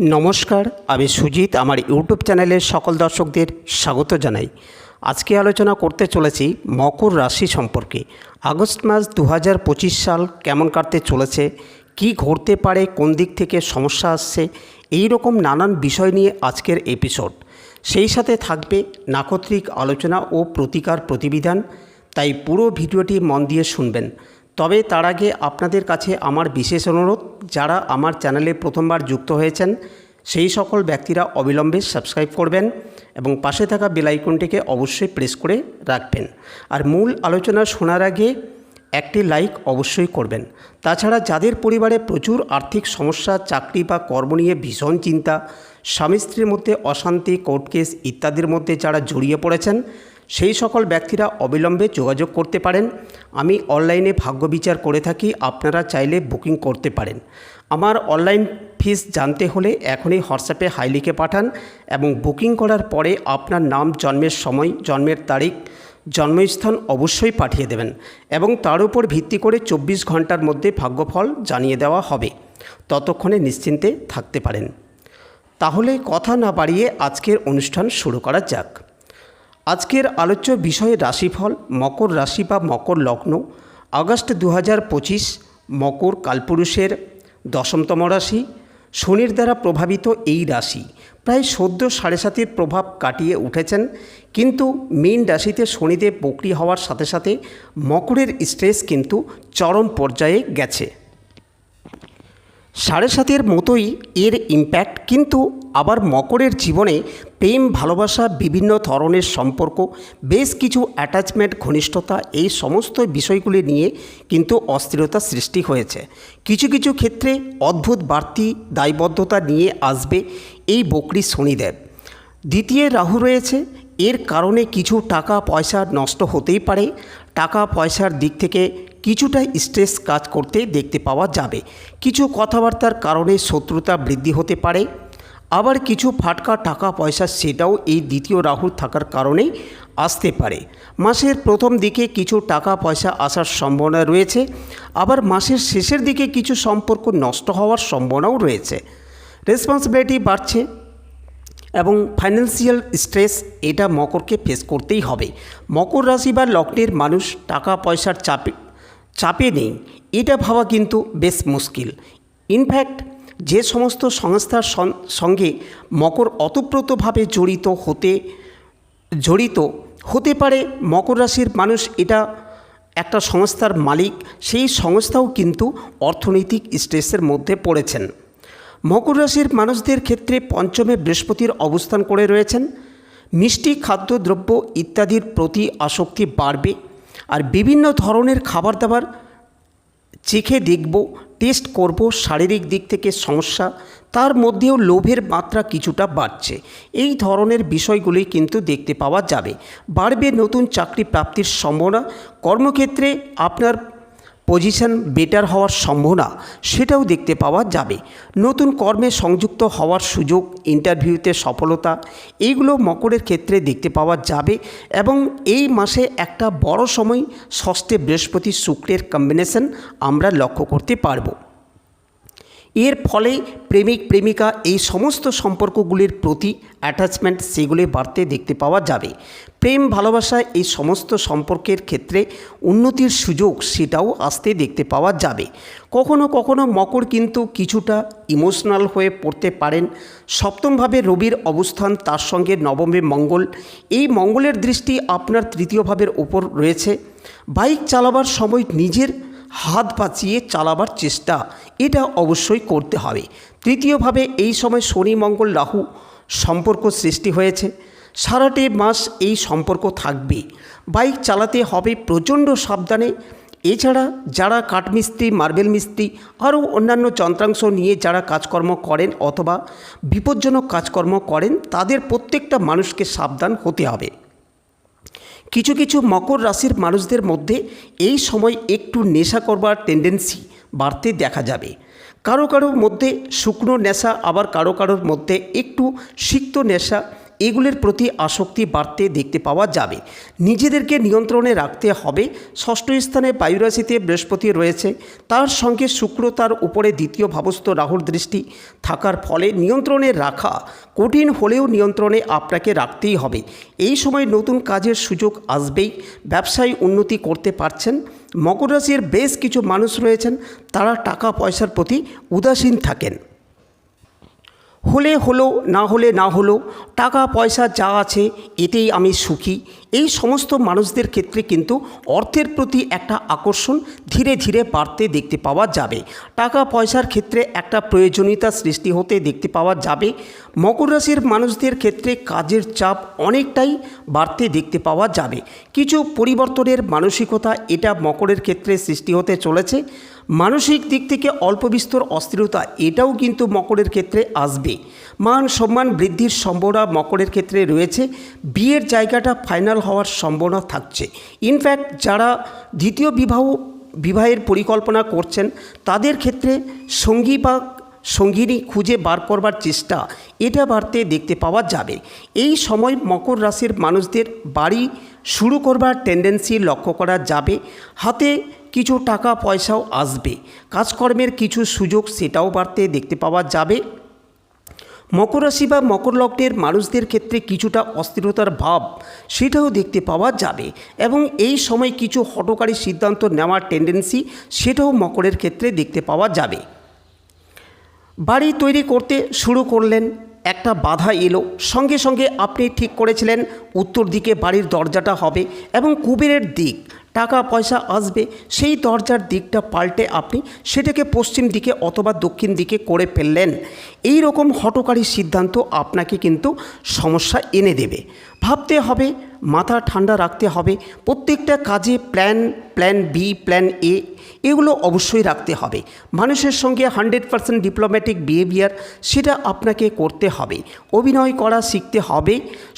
নমস্কার, আমি সুজিত, আমার ইউটিউব চ্যানেলের সকল দর্শকদের স্বাগত জানাই। আজকে আলোচনা করতে চলেছি মকর রাশি সম্পর্কে। আগস্ট মাস দু হাজার পঁচিশ সাল কেমন কাটতে চলেছে? কি ঘটতে পারে? কোন দিক থেকে সমস্যা আসছে? এই রকম নানান বিষয় নিয়ে আজকের এপিসোড। সেই সাথে থাকবে নাকত্রিক আলোচনা ও প্রতিকার প্রতিবিধান। তাই পুরো ভিডিওটি মন দিয়ে শুনবেন। তবে তার আগে আপনাদের কাছে আমার বিশেষ অনুরোধ, যারা আমার চ্যানেলে প্রথমবার যুক্ত হয়েছেন, সেই সকল ব্যক্তিরা অবিলম্বে সাবস্ক্রাইব করবেন এবং পাশে থাকা বেলাইকনটিকে অবশ্যই প্রেস করে রাখবেন। আর মূল আলোচনা শোনার আগে একটি লাইক অবশ্যই করবেন। তাছাড়া যাদের পরিবারে প্রচুর আর্থিক সমস্যা, চাকরি বা কর্ম নিয়ে ভীষণ চিন্তা, স্বামী স্ত্রীর মধ্যে অশান্তি, কোর্ট কেস ইত্যাদির মধ্যে যারা জড়িয়ে পড়েছেন সেই সকল ব্যক্তিরা অবিলম্বে যোগাযোগ করতে পারেন। আমি অনলাইনে ভাগ্য বিচার করে থাকি, আপনারা চাইলে বুকিং করতে পারেন। আমার অনলাইন ফিস জানতে হলে এখনই হোয়াটসঅ্যাপে হাই লিখে পাঠান এবং বুকিং করার পরে আপনার নাম, জন্মের সময়, জন্মের তারিখ, জন্মস্থান অবশ্যই পাঠিয়ে দেবেন এবং তার উপর ভিত্তি করে চব্বিশ ঘণ্টার মধ্যে ভাগ্যফল জানিয়ে দেওয়া হবে। ততক্ষণে নিশ্চিন্তে থাকতে পারেন। তাহলে কথা না বাড়িয়ে আজকের অনুষ্ঠান শুরু করা যাক। আজকের আলোচ্য বিষয় রাশিফল, মকর রাশি বা মকর লগ্ন, আগস্ট দু পঁচিশ, মকর কালপুরুষের দশমতম রাশি, শনির দ্বারা প্রভাবিত এই রাশি। প্রায় সদ্য সাড়ে সাতির প্রভাব কাটিয়ে উঠেছেন, কিন্তু মীন রাশিতে শনিদেব বকরি হওয়ার সাথে সাথে মকরের স্ট্রেস কিন্তু চরম পর্যায়ে গেছে। সাড়ে সাতের মতোই এর ইম্প্যাক্ট কিন্তু আবার মকরের জীবনে প্রেম, ভালোবাসা, বিভিন্ন ধরনের সম্পর্ক, বেশ কিছু অ্যাটাচমেন্ট ঘনিষ্ঠতা এই সমস্ত বিষয়গুলি নিয়ে কিন্তু অস্থিরতা সৃষ্টি হয়েছে। কিছু কিছু ক্ষেত্রে অদ্ভুত বাড়তি দায়বদ্ধতা নিয়ে আসবে এই বকরি শনিদেব। দ্বিতীয় রাহু রয়েছে, এর কারণে কিছু টাকা পয়সা নষ্ট হতেই পারে। টাকা পয়সার দিক থেকে কিছুটা স্ট্রেস কাজ করতে দেখতে পাওয়া যাবে। কিছু কথাবার্তার কারণে শত্রুতা বৃদ্ধি হতে পারে। আবার কিছু ফাটকা টাকা পয়সা সেটাও এই দ্বিতীয় রাহুর থাকার কারণেই আসতে পারে। মাসের প্রথম দিকে কিছু টাকা পয়সা আসার সম্ভাবনা রয়েছে, আবার মাসের শেষের দিকে কিছু সম্পর্ক নষ্ট হওয়ার সম্ভাবনাও রয়েছে। রেসপন্সিবিলিটি বাড়ছে এবং ফাইন্যান্সিয়াল স্ট্রেস এটা মকরকে ফেস করতেই হবে। মকর রাশি বা লগ্নের মানুষ টাকা পয়সার চাপে চাপে নেই, এটা ভাবা কিন্তু বেশ মুশকিল। ইনফ্যাক্ট যে সমস্ত সংস্থার সঙ্গে মকর অতপ্রতভাবে জড়িত হতে জড়িত হতে পারে, মকর রাশির মানুষ এটা একটা সংস্থার মালিক, সেই সংস্থাও কিন্তু অর্থনৈতিক স্ট্রেসের মধ্যে পড়েছেন। মকর রাশির মানুষদের ক্ষেত্রে পঞ্চমে বৃহস্পতির অবস্থান করে রয়েছেন। মিষ্টি খাদ্যদ্রব্য ইত্যাদির প্রতি আসক্তি বাড়বে, আর বিভিন্ন ধরনের খাবার দাবার, চেখে দেখব টেস্ট করব, শারীরিক দিক থেকে সমস্যা, তার মধ্যেও লোভের মাত্রা কিছুটা বাড়ছে। এই ধরনের বিষয়গুলি কিন্তু দেখতে পাওয়া যাবে। বাড়বে নতুন চাকরি প্রাপ্তির সম্ভাবনা। কর্মক্ষেত্রে আপনার পজিশন বেটার হওয়ার সম্ভাবনা সেটাও দেখতে পাওয়া যাবে। নতুন কর্মে সংযুক্ত হওয়ার সুযোগ ইন্টারভিউতে সফলতা, এইগুলো মকরের ক্ষেত্রে দেখতে পাওয়া যাবে এবং এই মাসে একটা বড় সময়, ষষ্ঠে বৃহস্পতি শুক্রের কম্বিনেশন আমরা লক্ষ্য করতে পারব। এর ফলে প্রেমিক, প্রেমিকা এই সমস্ত সম্পর্কগুলির প্রতি অ্যাটাচমেন্ট সেগুলি বাড়তে দেখতে পাওয়া যাবে। প্রেম, ভালোবাসা এই সমস্ত সম্পর্কের ক্ষেত্রে উন্নতির সুযোগ সেটাও আসতে দেখতে পাওয়া যাবে। কখনো কখনো মকর কিন্তু কিছুটা ইমোশনাল হয়ে পড়তে পারেন। সপ্তমভাবে রবির অবস্থান তার সঙ্গে নবমে মঙ্গল। এই মঙ্গলের দৃষ্টি আপনার তৃতীয় ভাবের উপর রয়েছে। বাইক চালাবার সময় নিজের হাত বাঁচিয়ে চালাবার চেষ্টা। এটা অবশ্যই করতে হবে। তৃতীয়ভাবে, এই সময় শনি, মঙ্গল, রাহু সম্পর্ক সৃষ্টি হয়েছে। সারাটে মাস এই সম্পর্ক থাকবে। বাইক চালাতে হবে প্রচণ্ড সাবধানে। এছাড়া যারা কাঠমিস্ত্রি, মার্বেল মিস্ত্রি আরও অন্যান্য যন্ত্রাংশ নিয়ে যারা কাজকর্ম করেন অথবা বিপজ্জনক কাজকর্ম করেন, তাদের প্রত্যেকটা মানুষকে সাবধান হতে হবে। কিছু কিছু মকর রাশির মানুষদের মধ্যে এই সময় একটু নেশা করবার টেন্ডেন্সি বাড়তে দেখা যাবে। কারও কারোর মধ্যে শুকনো নেশা, আবার কারও কারোর মধ্যে একটু সিক্ত নেশা এগুলির প্রতি আসক্তি বাড়তে দেখতে পাওয়া যাবে। নিজেদেরকে নিয়ন্ত্রণে রাখতে হবে। ষষ্ঠ স্থানে বায়ুরাশিতে বৃহস্পতি রয়েছে। তার সঙ্গে শুক্র তার উপরে দ্বিতীয় ভাবস্থ রাহুর দৃষ্টি। থাকার ফলে নিয়ন্ত্রণে রাখা কঠিন হলেও নিয়ন্ত্রণে আপনাকে রাখতেই হবে। এই সময় নতুন কাজের সুযোগ আসবেই। ব্যবসায় উন্নতি করতে পারছেন। মকর রাশির বেশ কিছু মানুষ রয়েছেন। তারা টাকা পয়সার প্রতি উদাসীন থাকেন। হলে হলো, না হলে না হলো, টাকা, পয়সা যা আছে, এতেই আমি সুখী। এই সমস্ত মানুষদের ক্ষেত্রে কিন্তু অর্থের প্রতি একটা আকর্ষণ ধীরে ধীরে বাড়তে দেখতে পাওয়া যাবে। টাকা, পয়সার ক্ষেত্রে একটা প্রয়োজনীয়তা সৃষ্টি হতে দেখতে পাওয়া যাবে। মকর রাশির মানুষদের ক্ষেত্রে কাজের চাপ অনেকটাই বাড়তে দেখতে পাওয়া যাবে। কিছু পরিবর্তনের মানসিকতা এটা মকরের ক্ষেত্রে সৃষ্টি হতে চলেছে। মানসিক দিক থেকে অল্প বিস্তর অস্থিরতা, এটাও কিন্তু মকরের ক্ষেত্রে আসবে। মান সম্মান বৃদ্ধির সম্ভাবনা মকরের ক্ষেত্রে রয়েছে। বিয়ের জায়গাটা ফাইনাল হওয়ার সম্ভাবনা থাকছে। ইনফ্যাক্ট যারা দ্বিতীয় বিবাহ, বিবাহের পরিকল্পনা করছেন, তাদের ক্ষেত্রে সঙ্গী বা সঙ্গিনী খুঁজে বার করবার চেষ্টা, এটা বাড়তে দেখতে পাওয়া যাবে। এই সময় মকর রাশির মানুষদের বাড়ি শুরু করবার টেন্ডেন্সি লক্ষ্য করা যাবে। হাতে কিছু টাকা পয়সাও আসবে। কাজকর্মের কিছু সুযোগ সেটাও বাড়তে দেখতে পাওয়া যাবে। মকর রাশি বা মকর লগ্নের মানুষদের ক্ষেত্রে কিছুটা অস্থিরতার ভাব সেটাও দেখতে পাওয়া যাবে এবং এই সময় কিছু হটকারী সিদ্ধান্ত নেওয়ার টেন্ডেন্সি সেটাও মকরের ক্ষেত্রে দেখতে পাওয়া যাবে। বাড়ি তৈরি করতে শুরু করলেন, একটা বাধা এলো। সঙ্গে সঙ্গে আপনি ঠিক করেছিলেন, উত্তর দিকে বাড়ির দরজাটা হবে এবং কুবেরের দিক। টাকা পয়সা আসবে, সেই দরজার দিকটা পাল্টে আপনি সেটাকে পশ্চিম দিকে অথবা দক্ষিণ দিকে করে ফেললেন। এই রকম হটকারী সিদ্ধান্ত আপনাকে কিন্তু সমস্যা এনে দেবে। ভাবতে হবে, মাথা ঠান্ডা রাখতে হবে, প্রত্যেকটা কাজে plan plan B plan A এগুলো অবশ্যই রাখতে হবে। মানুষের সঙ্গে হান্ড্রেড পারসেন্ট ডিপ্লোম্যাটিক বিহেভিয়ার সেটা আপনাকে করতে হবে। অভিনয় করা শিখতে হবে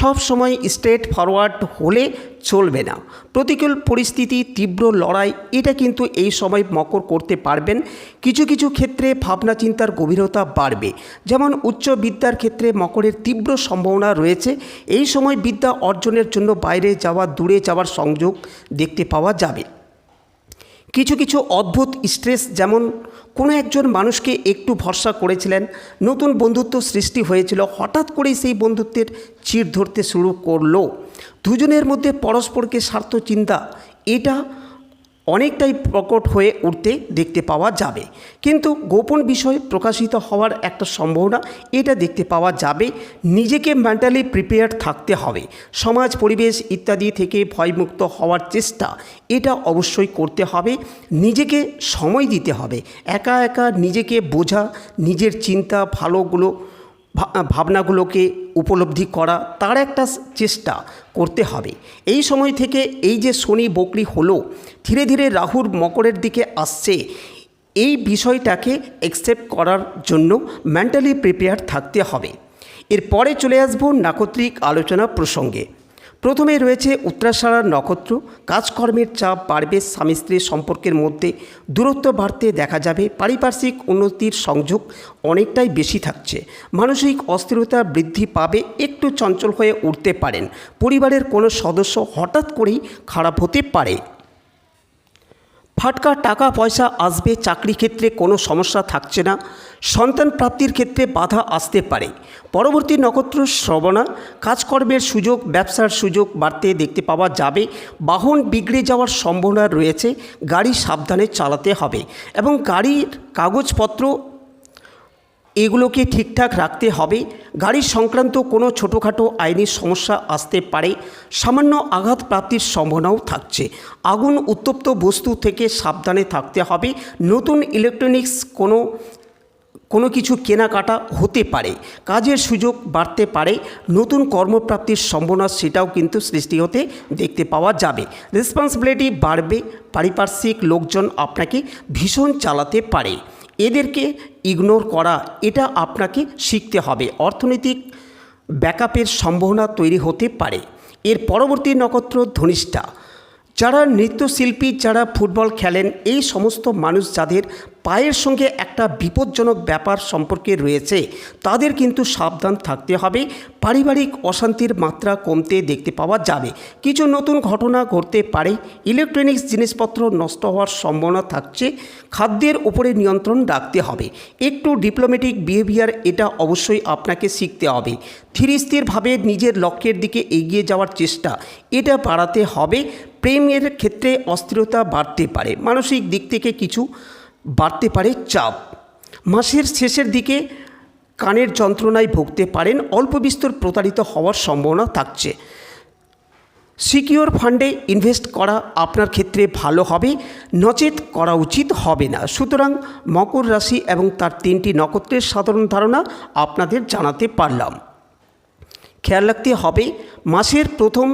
সব সময় স্ট্রেট ফরওয়ার্ড হলে চলবে না। প্রতিকূল পরিস্থিতি, তীব্র লড়াই, এটা কিন্তু এই সময় মকর করতে পারবেন। কিছু কিছু ক্ষেত্রে ভাবনা চিন্তার গভীরতা বাড়বে। যেমন উচ্চ বিদ্যার ক্ষেত্রে মকরের তীব্র সম্ভাবনা রয়েছে। এই সময় বিদ্যা অর্জনের জন্য বাইরে যাওয়া, দূরে যাওয়ার সংযোগ দেখতে পাওয়া যাবে। কিছু কিছু অদ্ভুত স্ট্রেস যেমন কোনো একজন মানুষকে একটু ভরসা করেছিলেন, নতুন বন্ধুত্ব সৃষ্টি হয়েছিল, হঠাৎ করেই সেই বন্ধুত্বের চির ধরতে শুরু করল। দুজনের মধ্যে পরস্পরকে স্বার্থ চিন্তা, এটা অনেকটাই প্রকট হয়ে উঠতে দেখতে পাওয়া যাবে। কিন্তু গোপন বিষয় প্রকাশিত হওয়ার একটা সম্ভাবনা এটা দেখতে পাওয়া যাবে। নিজেকে মেন্টালি প্রিপেয়ার থাকতে হবে। সমাজ, পরিবেশ ইত্যাদি থেকে ভয়মুক্ত হওয়ার চেষ্টা এটা অবশ্যই করতে হবে। নিজেকে সময় দিতে হবে। একা একা নিজেকে বোঝা, নিজের চিন্তা, ভালোগুলো ভাবনাগুলোকে উপলব্ধি করা তার একটা চেষ্টা করতে হবে। এই সময় থেকে এই যে শনি বকরি হলো, ধীরে ধীরে রাহুর মকরের দিকে আসছে। এই বিষয়টাকে অ্যাকসেপ্ট করার জন্য মেন্টালি প্রিপেয়ার থাকতে হবে। এরপরে চলে আসব নাকত্রিক আলোচনা প্রসঙ্গে। প্রথমে রয়েছে উত্তরাশাড়ার নক্ষত্র। কাজকর্মের চাপ বাড়বে, স্বামী স্ত্রীর সম্পর্কের মধ্যে দূরত্ব বাড়তে দেখা যাবে, পারিপার্শ্বিক উন্নতির সংযোগ অনেকটাই বেশি থাকছে। মানসিক অস্থিরতা বৃদ্ধি পাবে, একটু চঞ্চল হয়ে উঠতে পারেন। পরিবারের কোনো সদস্য হঠাৎ করেই খারাপ হতে পারে। ফাটকা টাকা পয়সা আসবে চাকরি ক্ষেত্রে কোনো সমস্যা থাকছে না। সন্তান প্রাপ্তির ক্ষেত্রে বাধা আসতে পারে। পরবর্তী নক্ষত্র শ্রবণা, কাজকর্মের সুযোগ, ব্যবসার সুযোগ বাড়তে দেখতে পাওয়া যাবে। বাহন বিগড়ে যাওয়ার সম্ভাবনা রয়েছে। গাড়ি সাবধানে চালাতে হবে এবং গাড়ির কাগজপত্র এগুলোকে ঠিকঠাক রাখতে হবে। গাড়ি সংক্রান্ত কোনো ছোটোখাটো আইনি সমস্যা আসতে পারে। সামান্য আঘাত প্রাপ্তির সম্ভাবনাও থাকছে। আগুন উত্তপ্ত বস্তু থেকে সাবধানে থাকতে হবে। নতুন ইলেকট্রনিক্স কোনো কোনো কিছু কেনাকাটা হতে পারে। কাজের সুযোগ বাড়তে পারে। নতুন কর্মপ্রাপ্তির সম্ভাবনা সেটাও কিন্তু সৃষ্টি হতে দেখতে পাওয়া যাবে। রেসপন্সিবিলিটি বাড়বে। পারিপার্শ্বিক লোকজন আপনাকে ভীষণ চালাতে পারে। এদেরকে ইগনোর করা, এটা আপনাকে শিখতে হবে। অর্থনৈতিক ব্যাকআপের সম্ভাবনা তৈরি হতে পারে। এর পরবর্তী নক্ষত্র ধনিষ্ঠা। যারা নৃত্যশিল্পী, যারা ফুটবল খেলেন, এই সমস্ত মানুষ যাদের পায়ের সঙ্গে একটা বিপজ্জনক ব্যাপার সম্পর্কে রয়েছে, তাদের কিন্তু সাবধান থাকতে হবে। পারিবারিক অশান্তির মাত্রা কমতে দেখতে পাওয়া যাবে। কিছু নতুন ঘটনা ঘটতে পারে। ইলেকট্রনিক্স জিনিসপত্র নষ্ট হওয়ার সম্ভাবনা থাকছে। খাদ্যের উপরে নিয়ন্ত্রণ রাখতে হবে। একটু ডিপ্লোম্যাটিক বিহেভিয়ার এটা অবশ্যই আপনাকে শিখতে হবে। ধীর স্থিরভাবে নিজের লক্ষ্যের দিকে এগিয়ে যাওয়ার চেষ্টা, এটা বাড়াতে হবে। প্রেমের ক্ষেত্রে অস্থিরতা বাড়তে পারে। মানসিক দিক থেকে কিছু বাড়তে পারে চাপ। মাসের শেষের দিকে কানের যন্ত্রণায় ভুগতে পারেন, অল্প বিস্তর প্রতারিত হওয়ার সম্ভাবনা থাকছে। সিকিওর ফান্ডে ইনভেস্ট করা আপনার ক্ষেত্রে ভালো হবে, নচেত করা উচিত হবে না। সুতরাং মকর রাশি এবং তার তিনটি নক্ষত্রের সাধারণ ধারণা আপনাদের জানাতে পারলাম। খেয়াল রাখতে হবে, মাসের প্রথম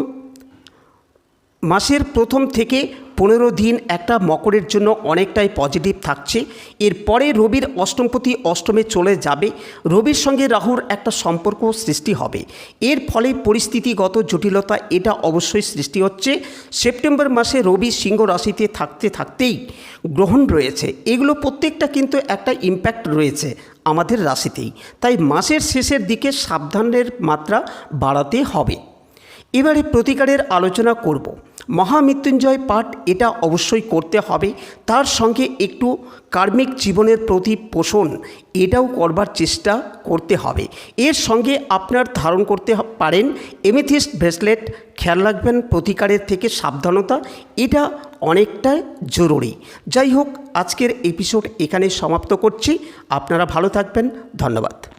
মাসের প্রথম থেকে পনেরো দিন একটা মকরের জন্য অনেকটাই পজিটিভ থাকছে। এরপরে রবির অষ্টমপতি অষ্টমে চলে যাবে। রবির সঙ্গে রাহুর একটা সম্পর্ক সৃষ্টি হবে। এর ফলে পরিস্থিতিগত জটিলতা এটা অবশ্যই সৃষ্টি হচ্ছে। সেপ্টেম্বর মাসে রবি সিংহ রাশিতে থাকতে থাকতেই গ্রহণ রয়েছে। এগুলো প্রত্যেকটা কিন্তু একটা ইম্প্যাক্ট রয়েছে আমাদের রাশিতেই। তাই মাসের শেষের দিকে সাবধানের মাত্রা বাড়াতে হবে। এবারে প্রতিকারের আলোচনা করব। মহামৃত্যুঞ্জয় পাঠ এটা অবশ্যই করতে হবে। তার সঙ্গে একটু কার্মিক জীবনের প্রতি পোষণ, এটাও করবার চেষ্টা করতে হবে। এর সঙ্গে আপনার ধারণ করতে পারেন এমিথিস্ট ব্রেসলেট। খেয়াল রাখবেন প্রতিকারের থেকে সাবধানতা, এটা অনেকটা জরুরি। যাই হোক, আজকের এপিসোড এখানে সমাপ্ত করছি। আপনারা ভালো থাকবেন। ধন্যবাদ।